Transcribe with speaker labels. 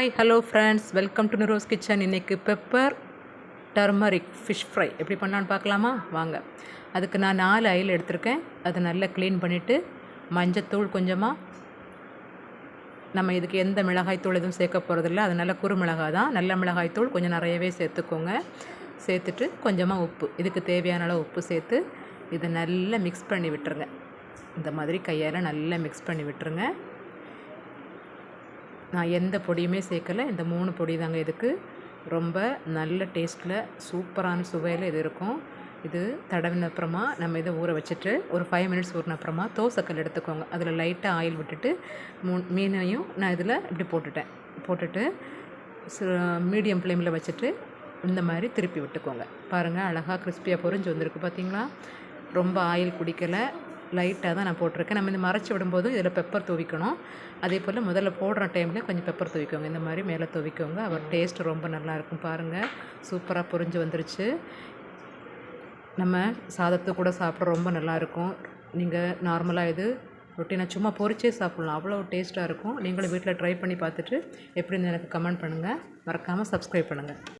Speaker 1: Hi hello friends welcome to Niros kitchen இன்றைக்கி pepper turmeric fish fry எப்படி பண்ணலான்னு பார்க்கலாமா? வாங்க. அதுக்கு நான் நாலு அயில் எடுத்திருக்கேன். அதை நல்லா க்ளீன் பண்ணிவிட்டு மஞ்சத்தூள் கொஞ்சமாக நம்ம இதுக்கு எந்த மிளகாய்த்தூள் எதுவும் சேர்க்க போகிறதில்ல அதனால் குறு மிளகாய் தான். நல்ல மிளகாய்த்தூள் கொஞ்சம் நிறையவே சேர்த்துக்கோங்க. சேர்த்துட்டு கொஞ்சமாக உப்பு. இதுக்கு தேவையான அளவு உப்பு சேர்த்து இதை நல்லா மிக்ஸ் பண்ணி விட்டுருங்க. இந்த மாதிரி கையால் நல்லா மிக்ஸ் பண்ணி விட்டுருங்க. நான் எந்த பொடியுமே சேர்க்கல. இந்த மூணு பொடி தாங்க இதுக்கு. ரொம்ப நல்ல டேஸ்ட்டில் சூப்பரான சுவையில் இது இருக்கும். இது தடவின அப்புறமா நம்ம இதை ஊற வச்சுட்டு ஒரு ஃபைவ் மினிட்ஸ் ஊறின அப்புறமா தோசைக்கல் எடுத்துக்கோங்க. அதில் லைட்டாக ஆயில் விட்டுட்டு மூ மீனையும் நான் இதில் இப்படி போட்டுட்டேன். போட்டுட்டு மீடியம் ஃப்ளேமில் வச்சுட்டு இந்த மாதிரி திருப்பி விட்டுக்கோங்க. பாருங்கள் அழகாக கிறிஸ்பியாக பொரிஞ்சு வந்திருக்கு பார்த்தீங்களா ரொம்ப ஆயில் குடிக்கலை. லைட்டாக தான் நான் போட்டிருக்கேன். நம்ம இந்த மறைச்சி விடும்போது இதில் பெப்பர் தூவிக்கணும். அதே போல் முதல்ல போடுற டைமில் கொஞ்சம் பெப்பர் தூவிக்கோங்க. இந்த மாதிரி மேலே தூவிக்கோங்க. அவர் டேஸ்ட் ரொம்ப நல்லாயிருக்கும் பாருங்கள் சூப்பராக பொரிஞ்சு வந்துருச்சு. நம்ம சாதத்தை கூட சாப்பிட ரொம்ப நல்லாயிருக்கும் நீங்கள் நார்மலாக இது ரொட்டினா சும்மா பொரிச்சே சாப்பிட்லாம். அவ்வளோ டேஸ்ட்டாக இருக்கும். நீங்களும் வீட்டில் ட்ரை பண்ணி பார்த்துட்டு எப்படின்னு எனக்கு கமெண்ட் பண்ணுங்கள் மறக்காமல் சப்ஸ்கிரைப் பண்ணுங்கள்